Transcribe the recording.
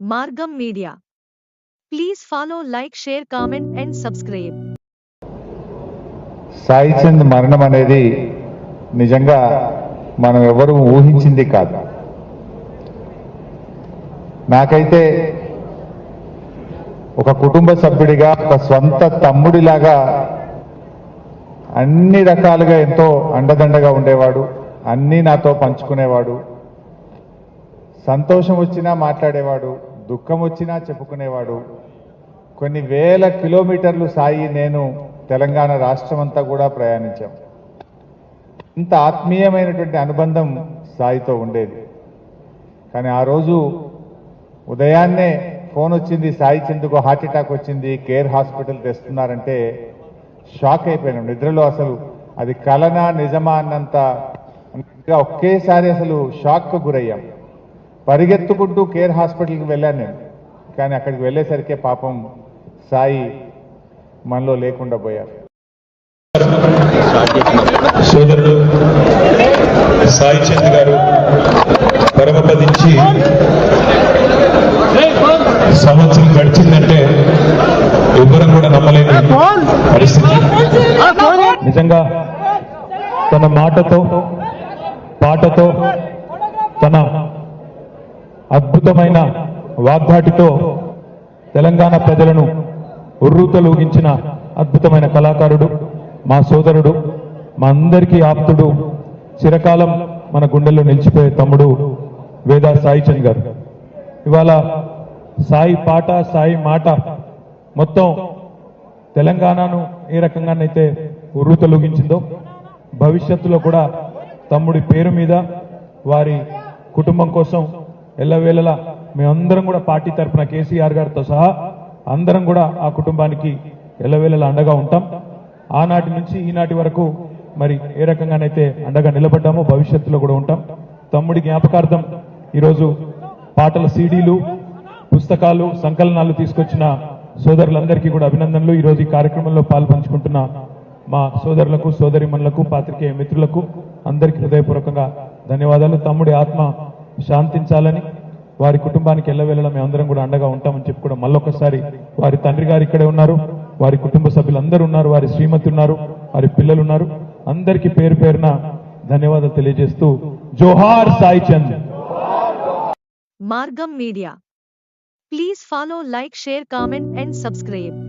Margam media. Please follow like share comment and subscribe. Sai Chand మరణం అనేది నిజంగా మనం ఎవరు ఊహించింది కాదు. నాకైతే ఒక కుటుంబ సభ్యుడిగా ఒక స్వంత తమ్ముడిలాగా అన్ని రకాలుగా ఎంతో అండదండగా ఉండేవాడు అన్నీ నాతో పంచుకునేవాడు సంతోషం వచ్చినా మాట్లాడేవాడు దుఃఖం వచ్చినా చెప్పుకునేవాడు. కొన్ని వేల కిలోమీటర్లు సాయి నేను తెలంగాణ రాష్ట్రం అంతా కూడా ప్రయాణించాం. ఇంత ఆత్మీయమైనటువంటి అనుబంధం సాయితో ఉండేది. కానీ ఆ రోజు ఉదయాన్నే ఫోన్ వచ్చింది సాయి చందుకు హార్ట్ అటాక్ వచ్చింది కేర్ హాస్పిటల్ తెస్తున్నారంటే షాక్ అయిపోయినాం. నిద్రలో అసలు అది కలనా నిజమా అన్నంత ఒకేసారి అసలు షాక్కు గురయ్యాం. పరిగెత్తుకుంటూ కేర్ హాస్పిటల్కి వెళ్ళాను నేను. కానీ అక్కడికి వెళ్ళేసరికి పాపం సాయి మనలో లేకుండా పోయారు సోదరుడు సాయి చంద్ గారు పరమపదించి సంవత్సరం గడిచిందంటే ఎవ్వరం కూడా నమ్మలేని పరిస్థితి. నిజంగా తన మాటతో పాటతో తన అద్భుతమైన వాగ్ధాటితో తెలంగాణ ప్రజలను ఉర్రూతలూగించిన అద్భుతమైన కళాకారుడు మా సోదరుడు మా అందరికీ ఆప్తుడు చిరకాలం మన గుండెల్లో నిలిచిపోయే తమ్ముడు వేదా సాయి చంద్ గారు. ఇవాళ సాయి పాట సాయి మాట మొత్తం తెలంగాణను ఏ రకంగానైతే ఉర్రూతలుగించిందో భవిష్యత్తులో కూడా తమ్ముడి పేరు మీద వారి కుటుంబం కోసం ఎల్లవేళలా మేమందరం కూడా పార్టీ తరఫున కేసీఆర్ గారితో సహా అందరం కూడా ఆ కుటుంబానికి ఎల్లవేళలా అండగా ఉంటాం. ఆనాటి నుంచి ఈనాటి వరకు మరి ఏ రకంగానైతే అండగా నిలబడ్డామో భవిష్యత్తులో కూడా ఉంటాం. తమ్ముడి జ్ఞాపకార్థం ఈరోజు పాటల సీడీలు పుస్తకాలు సంకలనాలు తీసుకొచ్చిన సోదరులందరికీ కూడా అభినందనలు. ఈ రోజు ఈ కార్యక్రమంలో పాల్పంచుకుంటున్న మా సోదరులకు సోదరిమణులకు పాత్రికేయ మిత్రులకు అందరికీ హృదయపూర్వకంగా ధన్యవాదాలు. తమ్ముడి ఆత్మ శాంతించాలని వారి కుటుంబానికి ఎల్లవేళలా మేమందరం కూడా అండగా ఉంటామని చెప్పి కూడా మళ్ళొకసారి వారి తండ్రి గారు ఇక్కడే ఉన్నారు వారి కుటుంబ సభ్యులందరూ ఉన్నారు వారి శ్రీమతి ఉన్నారు వారి పిల్లలు ఉన్నారు అందరికీ పేరు పేరున ధన్యవాదాలు తెలియజేస్తూ జోహార్ Sai Chand. Margam media. Please follow like share comment and subscribe.